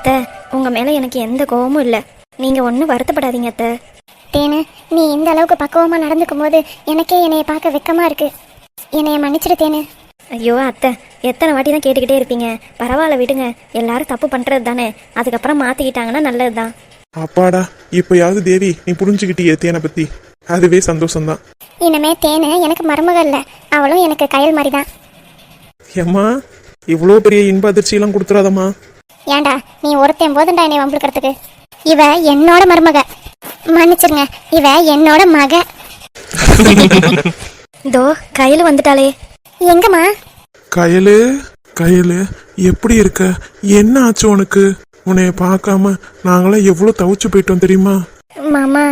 அத்தை. உங்கள் மேலே எனக்கு எந்த கோவமும் இல்லை. நீங்கள் ஒன்றும் வருத்தப்படாதீங்க அத்தை. தேனு நீ இந்த அளவுக்கு பக்குவமாக நடந்துக்கும் போது எனக்கே என்னைய பார்க்க வெக்கமா இருக்கு. என்னைய மன்னிச்சிடு தேனு. ஐயோ அத்தை. எத்தனை வாட்டி தான் கேட்டுக்கிட்டே இருப்பீங்க. பரவாயில்ல விடுங்க. எல்லாரும் தப்பு பண்ணுறது தானே. அதுக்கப்புறம் மாற்றிக்கிட்டாங்கன்னா நல்லது தான் அப்பாடா இப்பயாவது தேவி நீ புரிஞ்சுக்கிட்டியே தேனை பத்தி. அதுவே சந்தோஷம்தான். இனிமே தேனு எனக்கு மருமக இல்லை. அவளும் எனக்கு கயல் மாதிரி தான் ஏம்மா இவ்வளோ பெரிய இன்ப அதிர்ச்சியெல்லாம் கொடுத்துறாதம்மா. ஏன்டா நீ ஒருத்தன் போதுண்டா என்னை வம்பிழுக்கிறதுக்கு. இவ என்னோட மருமக. மன்னிச்சிருங்க இவ என்னோட மக. இதோ கையில் வந்துட்டாளே. எங்கம்மா? கயலு கயலு எப்படி இருக்க? என்ன ஆச்சு உனக்கு? உன்னைய பார்க்காம நாங்களாம் எவ்வளோ தவிச்சு போயிட்டோம் தெரியுமா? மாமா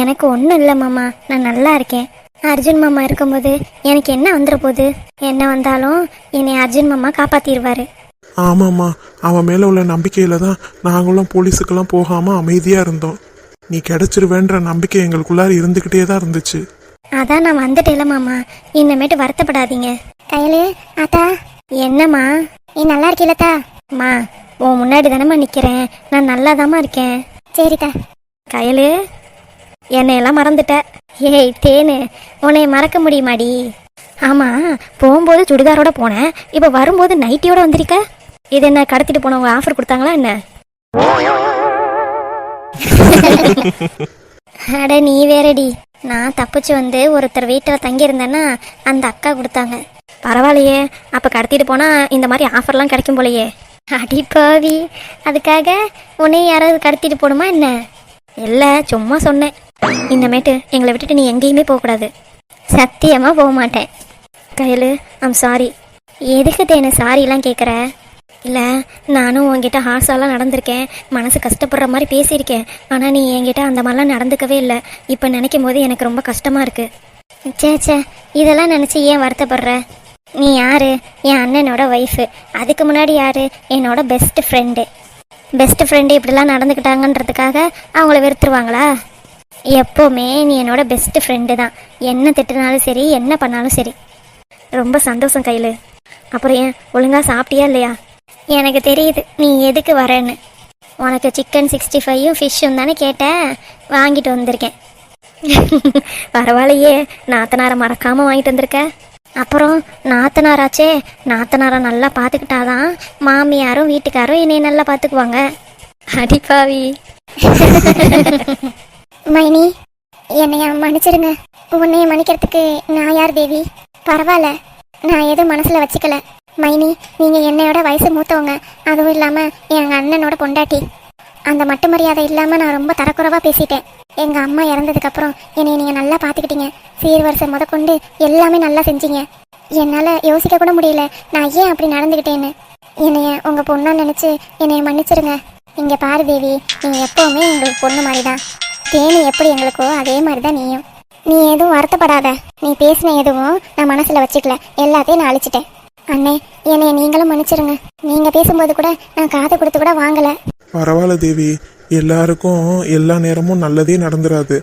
எனக்கு ஒன்றும் இல்லை மாமா. நான் நல்லா இருக்கேன். அர்ஜுன் மாமா இருக்கும்போது எனக்கு என்ன வந்துட போகுது? என்ன வந்தாலும் என்னை அர்ஜுன் மாமா காப்பாற்றிடுவாரு ஆமாம்மா. அவன் மேலே உள்ள நம்பிக்கையில் தான் நாங்களும் போலீஸுக்கெல்லாம் போகாமல் அமைதியாக இருந்தோம். நீ கிடைச்சிருவேன்ற நம்பிக்கை எங்களுக்குள்ளார இருந்துக்கிட்டே தான் இருந்துச்சு. அதான் நான் வந்துட்டேல மாமா. இனிமேட்டு வருத்தப்படாதீங்க. கயலு ஆத்தா. என்னம்மா? நீ நல்லா இருக்கீலத்தா? அம்மா உன் முன்னாடி தானம்மா நிற்கிறேன் நான் நல்லாதாம்மா இருக்கேன். சரிக்கா கையலு என்னையெல்லாம் மறந்துட்ட. ஏய் தேனு உன்னை மறக்க முடியுமாடி? ஆமா போகும்போது சுடிதாரோட போனேன். இப்போ வரும்போது நைட்டியோட வந்திருக்க? இது என்ன கடத்திட்டு போனவங்க ஆஃபர் கொடுத்தாங்களா என்ன? அட நீ வேறடி. நான் தப்பிச்சு வந்து ஒருத்தர் வீட்டில் தங்கியிருந்தேன்னா அந்த அக்கா கொடுத்தாங்க. பரவாயில்லையே அப்போ கடத்திட்டு போனால் இந்த மாதிரி ஆஃபர்லாம் கிடைக்கும் போலையே. அடி பாவி. அதுக்காக உன்னை யாராவது கடத்திட்டு போகணுமா என்ன? இல்லை சும்மா சொன்னேன். இனிமேட்டு எங்களை விட்டுட்டு நீ எங்கேயுமே போகக்கூடாது சத்தியமாக போக மாட்டேன். கையலு ஐம் சாரி எதுக்கு தேனு சாரிலாம் கேட்குற இல்லை நானும் உங்ககிட்ட ஹார்ஸாலாம் நடந்திருக்கேன். மனசு கஷ்டப்படுற மாதிரி பேசியிருக்கேன். ஆனால் நீ என்கிட்ட அந்த மாதிரிலாம் நடந்துக்கவே இல்லை. இப்போ நினைக்கும் போது எனக்கு ரொம்ப கஷ்டமாக இருக்குது சே சே இதெல்லாம் நினச்சி ஏன் வருத்தப்படுற? நீ யார்? என் அண்ணனோட ஒய்ஃபு அதுக்கு முன்னாடி யார்? என்னோட பெஸ்ட் ஃப்ரெண்டு பெஸ்ட் ஃப்ரெண்டு இப்படிலாம் நடந்துக்கிட்டாங்கன்றதுக்காக அவங்கள வெறுத்துருவாங்களா? எப்போவுமே நீ என்னோட பெஸ்ட் ஃப்ரெண்டு தான். என்ன திட்டினாலும் சரி என்ன பண்ணாலும் சரி. ரொம்ப சந்தோஷம் கையில். அப்புறம் ஏன் ஒழுங்காக சாப்பிட்டியா இல்லையா? எனக்கு தெரியுது. நீ எதுக்கு வரேன்னு. உனக்கு சிக்கன் சிக்ஸ்டி ஃபைவும் ஃபிஷ்ஷும் தானே கேட்டேன். வாங்கிட்டு வந்திருக்கேன். பரவாயில்லையே. நாத்தனாரை மறக்காமல் வாங்கிட்டு வந்திருக்க. அப்புறம் நாத்தனாராச்சே. நாத்தனாரை நல்லா பார்த்துக்கிட்டாதான் மாமியாரும் வீட்டுக்காரும் என்னை நல்லா பார்த்துக்குவாங்க. அடிப்பாவி மைனி என்னைய மன்னிச்சிருங்க. உன்னைய மன்னிக்கிறதுக்கு நான் யார் தேவி? பரவாயில்ல. நான் எதுவும் மனசுல வச்சுக்கல. மைனி நீங்க என்னையோட வயசு மூத்தவங்க. அதுவும் இல்லாம எங்க அண்ணனோட பொண்டாட்டி. அந்த மட்டு மரியாதை இல்லாம நான் ரொம்ப தரக்குறவாக பேசிட்டேன். எங்க அம்மா இறந்ததுக்கு அப்புறம் நீங்கள் நீங்க நல்லா பாத்துக்கிட்டீங்க. சீர்வரிசை முதற்கொண்டு எல்லாமே நல்லா செஞ்சீங்க. என்னால யோசிக்க கூட முடியல. நான் ஏன் அப்படி நடந்துக்கிட்டேன்னு. என்னைய உங்க பொண்ணா நினைச்சு என்னைய மன்னிச்சிருங்க. இங்க பாரு தேவி நீ எப்பவுமே எங்களுக்கு பொண்ணு மாதிரிதான் தேனி எப்படி எங்களுக்கோ அதே மாதிரி தான் நீயும். நீ எதுவும் வருத்தப்படாத. நீ பேசின எதுவும் நான் மனசுல வச்சுக்கல. எல்லாத்தையும் நான் அழிச்சிட்டேன். அண்ணே என்னைய நீங்களும் மன்னிச்சிருங்க. நீங்க பேசும்போது கூட நான் காது கொடுத்து கூட வாங்கல. பரவாயில்ல தேவி. எல்லாருக்கும் எல்லா நேரமும் நல்லதே நடந்துராது.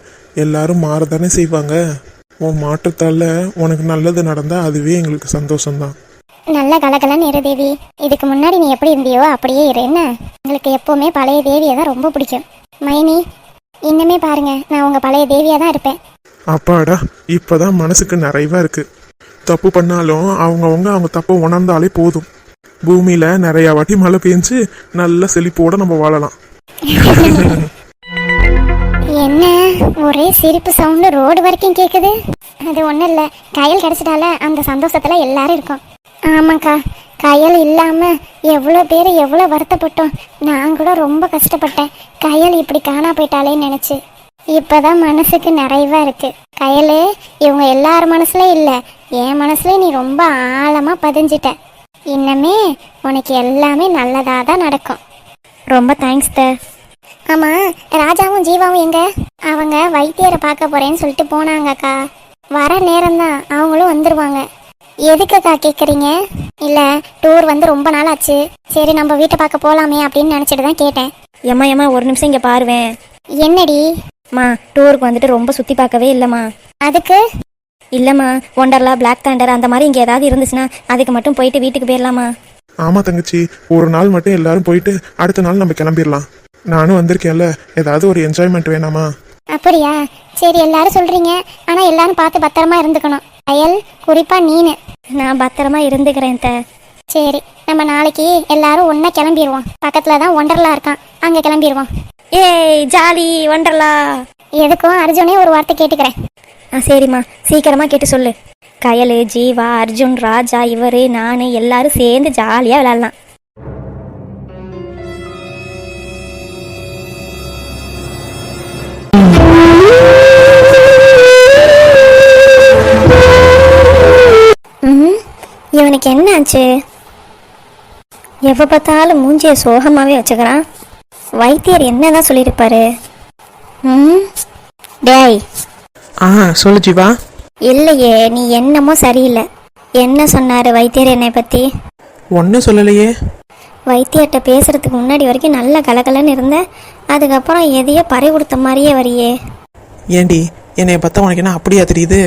எல்லாரும் மாறதானே செய்வாங்க. உன் மாற்றத்தால உனக்கு நல்லது நடந்தா அதுவே எங்களுக்கு சந்தோஷம்தான். நல்ல கலகலன்னு இரு தேவி. இதுக்கு முன்னாடி நீ எப்படி இருந்தியோ அப்படியே இரு என்ன? உங்களுக்கு எப்பவுமே பழைய தேவியை தான் ரொம்ப பிடிக்கும். மைனி இன்னுமே பாருங்க நான் உங்க பழைய தேவியா தான் இருப்பேன். அப்பாடா இப்பதான் மனசுக்கு நிறைவா இருக்கு. தப்பு பண்ணாலும் அவங்கவுங்க அவங்க தப்பை உணர்ந்தாலே போதும். பூமியில நிறைய வாட்டி மழை பெஞ்சு நல்ல செழிப்போட நம்ம வாழலாம். என்ன? ஒரே சிரிப்பு சவுண்டு ரோடு வரைக்கும் கேக்குது. அது ஒண்ணும் இல்ல. கயல் கிடைச்சிட்டால அந்த சந்தோஷத்துல எல்லாரும் இருக்கும். ஆமாக்கா. கயல் இல்லாம எவ்வளோ பேர் எவ்வளோ வருத்தப்பட்டோம். நான் கூட ரொம்ப கஷ்டப்பட்டேன். கயல் இப்படி காணா போயிட்டாலேன்னு நினைச்சு. இப்பதான் மனசுக்கு நிறைவா இருக்கு. கயலே இவங்க எல்லார் மனசுலயும் இல்ல. என் மனசுல நீ ரொம்ப ஆழமா பதிஞ்சிட்ட. இன்னமே உனக்கு எல்லாமே நல்லதா தான் நடக்கும். ரொம்ப தேங்க்ஸ் த. ஆமா ராஜாவும் ஜீவாவும் எங்க? அவங்க வைத்தியரை பார்க்க போறேன்னு சொல்லிட்டு போனாங்கக்கா வர நேரம்தான் அவங்களும் வந்துருவாங்க. எதுக்குக்கா கேக்குறீங்க? இல்ல டூர் வந்து ரொம்ப நாள் ஆச்சு. சரி நம்ம வீட்டை பார்க்க போலாமே அப்படின்னு நினைச்சிட்டு தான் கேட்டேன். ஏம்மா ஏம்மா ஒரு நிமிஷம் இங்கே பாருவேன். என்னடி? மா டூருக்கு வந்துட்டு ரொம்ப சுற்றி பார்க்கவே இல்லைம்மா. அதுக்கு? இல்லைம்மா ஒண்டர்லா பிளாக் தண்டர் அந்த மாதிரி இங்கே ஏதாவது இருந்துச்சுன்னா அதுக்கு மட்டும் போயிட்டு வீட்டுக்கு போயிடலாமா ஆமா தங்கச்சி ஒரு நாள் மட்டும் எல்லாரும் போயிட்டு அடுத்த நாள் நம்ம கிளம்பிடலாம் நானும் வந்திருக்கேன்ல ஏதாவது ஒரு என்ஜாய்மெண்ட் வேணாமா? அப்படியா? சரி எல்லாரும் சொல்றீங்க. ஆனா எல்லாரும் பார்த்து பத்திரமா இருந்துக்கணும். அயல் குறிப்பா நீனு. நான் பத்திரமா இருந்துக்கிறேன் த சரி நம்ம நாளைக்கு எல்லாரும் ஒண்ணா கிளம்பிடுவோம் பக்கத்துல தான் ஒண்டர்லா இருக்கான். அங்க கிளம்பிடுவோம் ஏய் ஜாலி ஒண்டர்லா எதுக்கும் அர்ஜுனே ஒரு வார்த்தை கேட்டுக்கிறேன். ஆ சரிம்மா. சீக்கிரமா கேட்டு சொல்லு. கயலு ஜீவா அர்ஜுன் ராஜா இவரு நான் எல்லாரும் சேர்ந்து ஜாலியாக விளையாடலாம் இவனுக்கு என்ன ஆச்சு எப்போ பார்த்தாலும் மூஞ்சியை சோகமாகவே வச்சுக்கிறான். வைத்தியர் என்னதான் சொல்லியிருப்பாரு? ம் டேய் ஆ சொல்லு ஜீவா. இல்லையே நீ என்னமோ சரியில்லை. என்ன சொன்னாரு வைத்தியர் என்னை பத்தி? ஒன்றும் சொல்லலையே. வைத்தியர்கிட்ட பேசுறதுக்கு முன்னாடி வரைக்கும் நல்ல கலகலன்னு இருந்த அதுக்கப்புறம் எதையோ பறி கொடுத்த மாதிரியே வரியே. ஏண்டி என்னைய பார்த்தா உனக்கு என்ன அப்படியா தெரியுது?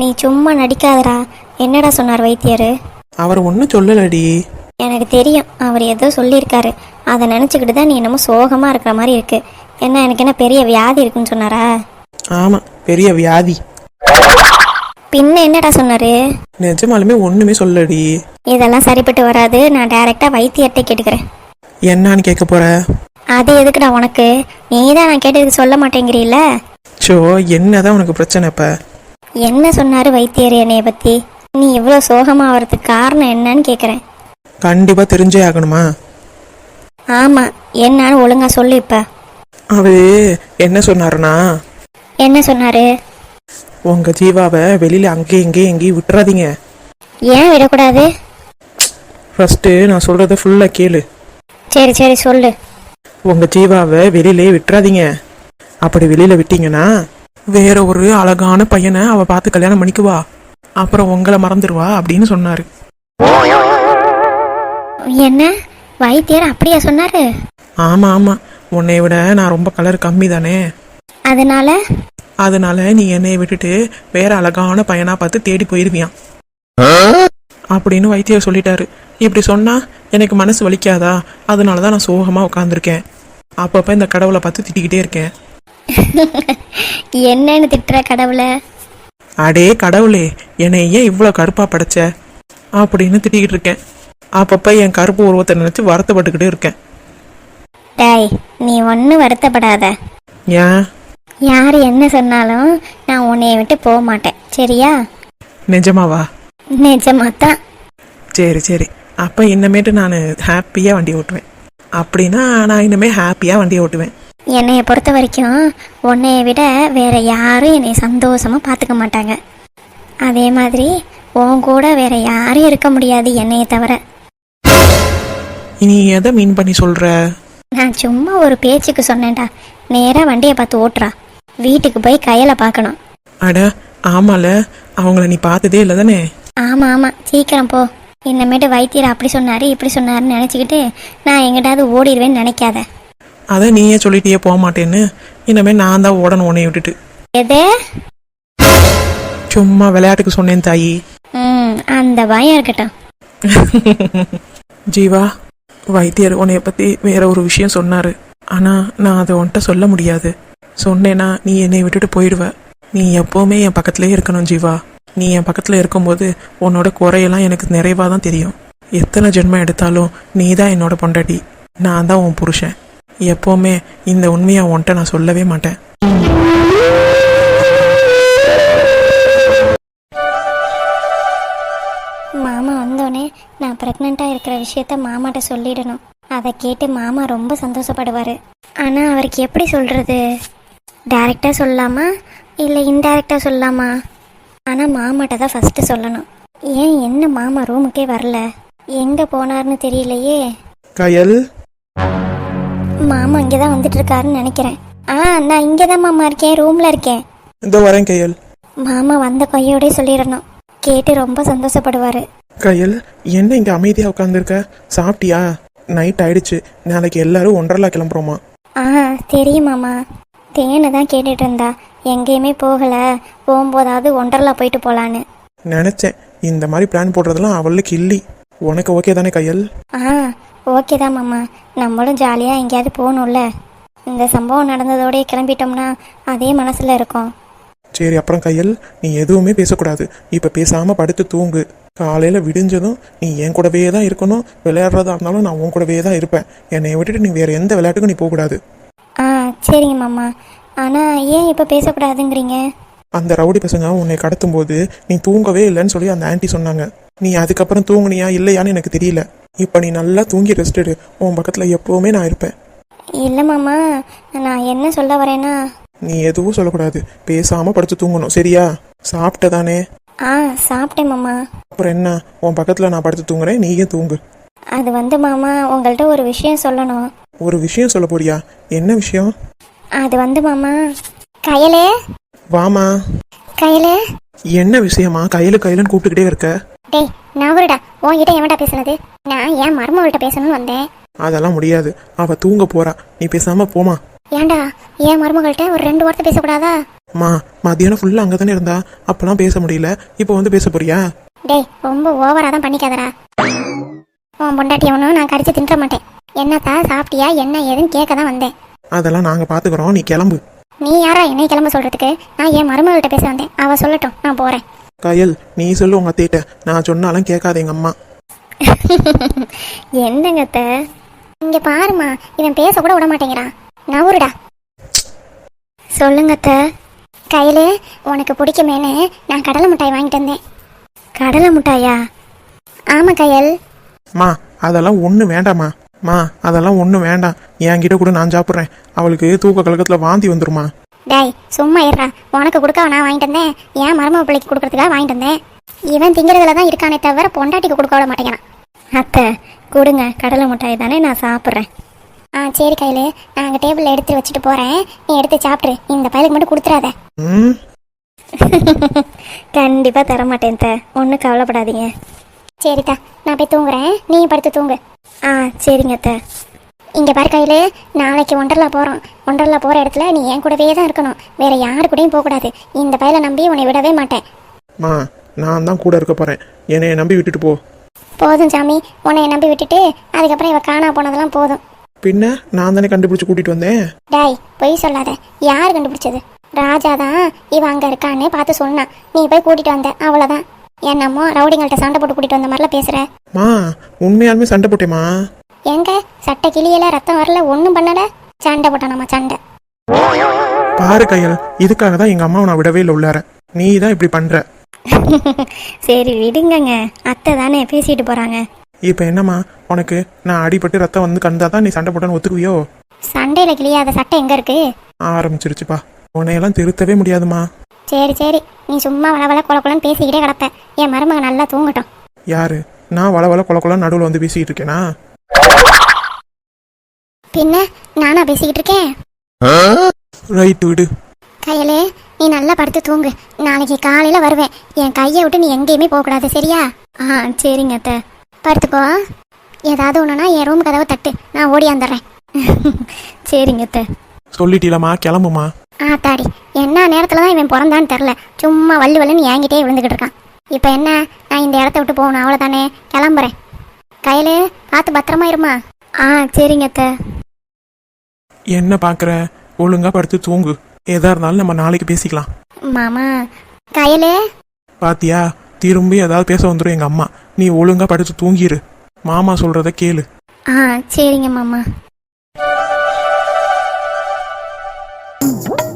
நீ சும்மா நடிக்காதடா என்னடா சொன்னார் வைத்தியர்? அவர் ஒன்றும் சொல்லலடி. எனக்கு தெரியும் அவர் ஏதோ சொல்லியிருக்காரு. அதை நினச்சிக்கிட்டு தான் நீ என்னமோ சோகமாக இருக்கிற மாதிரி இருக்கு. என்ன எனக்கு என்ன பெரிய வியாதி இருக்குன்னு சொன்னாரா? ஆமாம் பெரிய வியாதி. பின்ன என்னடா சொன்னாரு? நிஜமாலுமே ஒன்றுமே சொல்லடி. இதெல்லாம் சரிப்பட்டு வராது. நான் டைரெக்டாக வைத்தியர்கிட்ட கேட்டுக்கிறேன். என்னான்னு கேட்க போற? அது எதுக்குடா உனக்கு? நீ தான் நான் கேட்டதுக்கு சொல்ல மாட்டேங்கிறீல்ல? ஸோ என்னதான் உனக்கு பிரச்சனை இப்போ? என்ன சொன்னாரு வைத்தியர் என்னைய பத்தி? நீ இவ்வளோ சோகமா ஆகிறதுக்கு காரணம் என்னன்னு கேட்குறேன் கண்டிப்பாக தெரிஞ்சே ஆகணுமா? ஆமா என்னன்னு ஒழுங்கா சொல்லு இப்ப. அவரு என்ன சொன்னாருன்னா என்ன சொன்னாரு? உங்கள் ஜீவாவை வெளியில் அங்கேயும் இங்கேயும் எங்கேயும் விட்டுறாதீங்க. ஏன் விடக்கூடாது? ஃபஸ்ட்டு நான் சொல்கிறத ஃபுல்லாக கேளு. சரி சரி சொல்லு. உங்கள் ஜீவாவை வெளியிலே விட்டுறாதீங்க. அப்படி வெளியில் விட்டீங்கன்னா வேற ஒரு அழகான பையனை அவள் பார்த்து கல்யாணம் பண்ணிக்குவா அப்புறம் உங்களை மறந்துடுவா அப்படின்னு சொன்னார். என்ன? வைத்தியர் அப்படியா சொன்னாரு? ஆமாம் ஆமாம் உன்னை விட நான் ரொம்ப கலர் கம்மி தானே அதனால? அதனால நீ என்னைய விட்டுட்டு வேற அழகான பையனா பார்த்து தேடி போயிருவியான் அப்படின்னு வைத்தியர் சொல்லிட்டாரு. இப்படி சொன்னா எனக்கு மனசு வலிக்காதா? அதனால தான் நான் சோகமா உட்காந்துருக்கேன் அப்பப்ப இந்த கடவுளை பார்த்து திட்டிக்கிட்டே இருக்கேன். என்னன்னு திட்டுற கடவுளை? அடே கடவுளே என்னை ஏன் இவ்வளோ கருப்பா படைச்ச? அப்படின்னு திட்டிக்கிட்டு இருக்கேன். அப்பப்ப என் கருப்பு உருவத்தை நினைச்சு வருத்தப்பட்டுக்கிட்டே இருக்கேன். டேய் நீ ஒன்றும் வருத்தப்படாத. ஏன்? யார் என்ன சொன்னாலும் நான் உன்னைய விட்டு போக மாட்டேன். சரியா? நிஜமாவா? நிஜமாத்தான் சரி சரி. அப்போ இன்னமேட்டு நான் ஹாப்பியாக வண்டி ஓட்டுவேன். அப்படின்னா நான் இனிமே ஹாப்பியாக வண்டி ஓட்டுவேன். என்னைய பொறுத்த வரைக்கும் உன்னைய விட வேற யாரும் என்னை சந்தோஷமா பார்த்துக்க மாட்டாங்க. அதே மாதிரி உன் கூட வேற யாரும் இருக்க முடியாது என்னைய தவிர. நீ எதை மீன் பண்ணி சொல்ற? நான் சும்மா ஒரு பேச்சுக்கு சொன்னேன்டா. நேராக வண்டியை பார்த்து ஓட்டுறா. வீட்டுக்கு போய் கையில் பார்க்கணும். அட ஆமால. அவங்கள நீ பார்த்ததே இல்லை தானே ஆமாம் ஆமாம் சீக்கிரம் போ. இன்னமேட்டு வைத்தியர் அப்படி சொன்னாரு இப்படி சொன்னாருன்னு நினச்சிக்கிட்டு நான் எங்கிட்டாவது ஓடிடுவேன்னு நினைக்காத. அதை நீயே சொல்லிட்டியே போக மாட்டேன்னு. இனிமே நான் தான் ஓடணும் உன்னை விட்டுட்டு. எது? சும்மா விளையாட்டுக்கு சொன்னேன் தாயி. ம் அந்த பயம் இருக்கட்டும். ஜீவா வைத்தியர் உன்னைய பத்தி வேற ஒரு விஷயம் சொன்னாரு. ஆனா நான் அதை உன்கிட்ட சொல்ல முடியாது. சொன்னேன்னா நீ என்னை விட்டுட்டு போயிடுவ. நீ எப்போவுமே என் பக்கத்துலேயே இருக்கணும் ஜீவா. நீ என் பக்கத்தில் இருக்கும்போது உன்னோட குறையெல்லாம் எனக்கு நிறைவாக தான் தெரியும். எத்தனை ஜென்மம் எடுத்தாலும் நீ தான் என்னோட பொண்டாட்டி. நான் தான் உன் புருஷன். எப்போவுமே இந்த உண்மையை உன்கிட்ட நான் சொல்லவே மாட்டேன். மாமா வந்தோடனே நான் ப்ரெக்னெண்ட்டாக இருக்கிற விஷயத்த மாமாட்ட சொல்லிடணும். அதை கேட்டு மாமா ரொம்ப சந்தோஷப்படுவார். ஆனால் அவருக்கு எப்படி சொல்கிறது டைரெக்டாக சொல்லலாமா? இல்லை இன்டைரக்டாக சொல்லலாமா? ஆனால் மாமாட்ட தான் ஃபஸ்ட்டு சொல்லணும். ஏன் என்ன மாமா ரூமுக்கே வரல? எங்கே போனார்னு தெரியலையே. கயல்? மாமா இங்கே தான் வந்துட்டு இருக்காருன்னு நினைக்கிறேன். ஆ நான் இங்கே தான் மாமா இருக்கேன் ரூமில் இருக்கேன். இதோ வரேன் கயல். மாமா வந்த கையோடே சொல்லிடணும். கேட்டு ரொம்ப சந்தோஷப்படுவார். கயல் என்ன இங்க அமைதியா உட்காந்துருக்க சாப்பிட்டியா? நைட் ஆயிடுச்சு. நாளைக்கு எல்லாரும் ஒன்றரை கிளம்புறோமா? ஆ தெரியும் மாமா. தேனை தான் கேட்டுட்டு இருந்தா. எங்கேயுமே போகலை. போகும்போதாவது ஒண்டர்லா போயிட்டு போகலான்னு நினைச்சேன். இந்த மாதிரி பிளான் போடுறதெல்லாம் அவளுக்கு இல்லி. உனக்கு ஓகே தானே கையல்? ஆ ஓகே தான் மாமா. நம்மளும் ஜாலியாக எங்கேயாவது போகணும்ல. இந்த சம்பவம் நடந்ததோடய கிளம்பிட்டோம்னா அதே மனசில் இருக்கும். சரி அப்புறம் கையல் நீ எதுவுமே பேசக்கூடாது. இப்போ பேசாமல் படுத்து தூங்கு. காலையில் விடிஞ்சதும் நீ என் கூடவே தான் இருக்கணும். விளையாடுறதா இருந்தாலும் நான் உன் கூடவே தான் இருப்பேன். என்னை விட்டுட்டு நீ வேறு எந்த விளையாட்டுக்கும் நீ போகக்கூடாது. சரிங்க மாமா. ஆனால் ஏன் இப்போ பேசக்கூடாதுங்கிறீங்க? அந்த ரவுடி பசங்க உன்னை கடத்தும் போது நீ தூங்கவே இல்லைன்னு சொல்லி அந்த ஆன்ட்டி சொன்னாங்க. நீ அதுக்கப்புறம் தூங்குனியா இல்லையான்னு எனக்கு தெரியல. இப்போ நீ நல்லா தூங்கி ரெஸ்ட் எடு. உன் பக்கத்தில் எப்போவுமே நான் இருப்பேன். இல்லை மாமா. நான் என்ன சொல்ல வரேன்னா? நீ எதுவும் சொல்லக்கூடாது. பேசாமல் படுத்து தூங்கணும். சரியா? சாப்பிட்ட தானே ஆ சாப்பிட்டேன் மாமா. அப்புறம் என்ன? உன் பக்கத்தில் நான் படுத்து தூங்குறேன். நீயும் தூங்கு. அது வந்து மாமா உங்கள்கிட்ட ஒரு விஷயம் சொல்லணும். ஒரு விஷயம் சொல்ல போறியா? என்ன விஷயம்? அது வந்து மாமா கையலே. வாமா. கையலே. என்ன விஷயமா கையில கையிலன்னு கூப்பிட்டுக்கிட்டே இருக்க? டேய் நவருடா உன்கிட்ட எவன்டா பேசுனது? நான் என் மருமகள்கிட்ட பேசணும்னு வந்தேன். அதெல்லாம் முடியாது. அவ தூங்க போறா. நீ பேசாம போமா. ஏன்டா என் மருமகள்கிட்ட ஒரு ரெண்டு வார்த்தை பேசக்கூடாதா? மா மத்தியானம் ஃபுல்லா அங்கே தானே இருந்தா. அப்பெல்லாம் பேச முடியல. இப்போ வந்து பேச போறியா? டேய் ரொம்ப ஓவரா தான் பண்ணிக்காதடா. உன் பொண்டாட்டி அவனும் நான் கடிச்சு தின்ற மாட்டேன் என்னத்தா சாப்பிட்டியா என்ன ஏதுன்னு கேட்க தான் வந்தேன். அதெல்லாம் நாங்க பாத்துக்கிறோம். நீ கிளம்பு. நீ யாரா என்னை கிளம்ப சொல்றதுக்கு? நான் என் மருமகள்கிட்ட பேச வந்தேன். அவ சொல்லட்டும். நான் போறேன். கயல் நீ சொல்லு உங்க அத்தைகிட்ட. நான் சொன்னாலும் கேட்காத எங்க அம்மா. என்னங்க அத்தை? இங்க பாருமா இவன் பேச கூட விட மாட்டேங்கிறான். நவருடா சொல்லுங்க அத்தை. கையில உனக்கு பிடிக்குமேன்னு நான் கடலை மிட்டாய் வாங்கிட்டு வந்தேன். கடலை மிட்டாயா? ஆமா கையல். மா அதெல்லாம் ஒண்ணு வேண்டாம்மா. மா அதெல்லாம் ஒன்றும் வேண்டாம். என்கிட்ட கூட நான் சாப்பிட்றேன். அவளுக்கு தூக்க கலக்கத்தில் வாந்தி வந்துருமா? டேய் சும்மா இருடா. உனக்கு கொடுக்க நான் வாங்கிட்டு வந்தேன். என் மருமக பிள்ளைக்கு கொடுக்கறதுக்காக வாங்கிட்டு வந்தேன். இவன் திங்கிறதுல தான் இருக்கானே தவிர பொண்டாட்டிக்கு கொடுக்க விட மாட்டேங்கிறான். அத்தை கொடுங்க. கடலை மிட்டாய் தானே நான் சாப்பிட்றேன். ஆ சரி கையில. நான் அங்கே டேபிளில் எடுத்து வச்சுட்டு போகிறேன் நீ எடுத்து சாப்பிட்ரு இந்த பயலுக்கு மட்டும் கொடுத்துறாத. ம்? கண்டிப்பாக தரமாட்டேன் அத்தை. ஒன்றும் கவலைப்படாதீங்க. சரித்தா நான் போய் தூங்குறேன். நீ படுத்து தூங்கு. ஆ சரிங்க அத்தை. இங்கே பாரு கையில நாளைக்கு ஒண்டர்லா போகிறோம் ஒண்டர்லா போகிற இடத்துல நீ என் கூடவே தான் இருக்கணும். வேற யாரு கூடயும் போகக்கூடாது. இந்த பயலை நம்பி உன்னை விடவே மாட்டேன். மா நான் தான் கூட இருக்க போறேன். என்னைய நம்பி விட்டுட்டு போ. போதும் சாமி உன்னை நம்பி விட்டுட்டு அதுக்கப்புறம் இவ காணா போனதெல்லாம் போதும். பின்ன நான் தானே கண்டுபிடிச்சு கூட்டிட்டு வந்தேன்? டாய் பொய் சொல்லாத. யார் கண்டுபிடிச்சது? ராஜா தான் இவ அங்கே இருக்கான்னு பார்த்து சொன்னான். நீ போய் கூட்டிட்டு வந்த அவ்வளோதான் என்னமோ ரவுடிங்கள்ட்ட சண்டை போட்டு கூட்டிட்டு வந்த மாதிரிலாம் பேசுற. மா உண்மையாலுமே சண்டை போட்டேமா எங்க? சட்டை கிளியல ரத்தம் வரல ஒன்றும் பண்ணல. சண்டை போட்டானாமா சண்டை. பாரு கையல் இதுக்காக தான் எங்க அம்மாவை நான் விடவே இல்லை உள்ளார. நீ தான் இப்படி பண்ற. சரி விடுங்கங்க. அத்தை தானே பேசிட்டு போகிறாங்க இப்போ என்னம்மா உனக்கு நான் அடிபட்டு ரத்தம் வந்து கண்டாதான் நீ சண்டை போட்டேன்னு ஒத்துக்குவியோ? சண்டையில கிளியாத சட்டை எங்க இருக்கு? ஆரம்பிச்சிருச்சுப்பா. உன்னையெல்லாம் திருத்தவே முடியாதுமா சரி சரி. நீ சும்மா வளவள கொல கொலன்னு பேசிக்கிட்டே கிடப்ப. என் மருமக நல்லா தூங்கட்டும். யாரு? நான் வள வள கொல கொல நடுவில் வந்து பேசிக்கிட்டு இருக்கேனா? பின்ன நானா பேசிக்கிட்டு இருக்கேன்? ரைட்டு விடு. கையலே நீ நல்லா படுத்து தூங்கு. நாளைக்கு காலையில வருவேன். என் கையை விட்டு நீ எங்கேயுமே போகக்கூடாது சரியா? ஆ சரிங்க அத்தை. படுத்துக்கோ ஏதாவது ஒண்ணுனா என் ரூம் கதவை தட்டு. நான் ஓடி வந்துடுறேன். சரிங்க அத்தை. சொல்லிட்டீலம்மா கிளம்புமா ஆத்தாடி என்ன நேரத்துல தான் இவன் பிறந்தான்னு தெரில சும்மா வள்ளு வள்ளுன்னு என்கிட்டயே விழுந்துக்கிட்டு இருக்கான். இப்போ என்ன? நான் இந்த இடத்த விட்டு போகணும். அவ்வளோதானே கிளம்புறேன். கையில பார்த்து பத்திரமா இருமா. ஆ சரிங்க அத்தை. என்ன பார்க்குற ஒழுங்கா படுத்து தூங்கு. எதா இருந்தாலும் நம்ம நாளைக்கு பேசிக்கலாம். மாமா கையிலே? பாத்தியா? திரும்பி ஏதாவது பேச வந்துடும் எங்க அம்மா. நீ ஒழுங்கா படுத்து தூங்கிரு. மாமா சொல்றத கேளு. ஆ சரிங்க மாமா. Woo!